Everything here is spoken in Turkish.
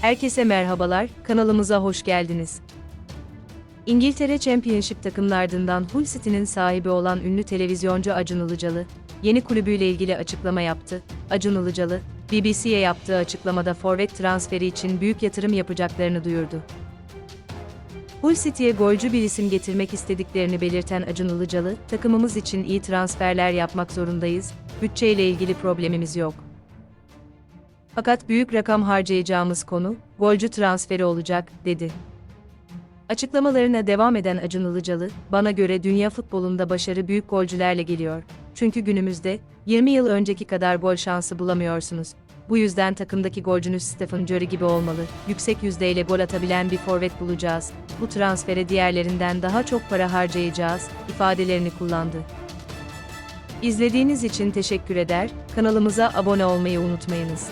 Herkese merhabalar, kanalımıza hoş geldiniz. İngiltere Championship takımlarından Hull City'nin sahibi olan ünlü televizyoncu Acun Ilıcalı, yeni kulübüyle ilgili açıklama yaptı. Acun Ilıcalı, BBC'ye yaptığı açıklamada forvet transferi için büyük yatırım yapacaklarını duyurdu. Hull City'ye golcü bir isim getirmek istediklerini belirten Acun Ilıcalı, takımımız için iyi transferler yapmak zorundayız, bütçeyle ilgili problemimiz yok. Fakat büyük rakam harcayacağımız konu, golcü transferi olacak, dedi. Açıklamalarına devam eden Acun Ilıcalı, bana göre dünya futbolunda başarı büyük golcülerle geliyor. Çünkü günümüzde, 20 yıl önceki kadar gol şansı bulamıyorsunuz. Bu yüzden takımdaki golcünüz Stephen Curry gibi olmalı. Yüksek yüzdeyle gol atabilen bir forvet bulacağız. Bu transfere diğerlerinden daha çok para harcayacağız, ifadelerini kullandı. İzlediğiniz için teşekkür eder, kanalımıza abone olmayı unutmayınız.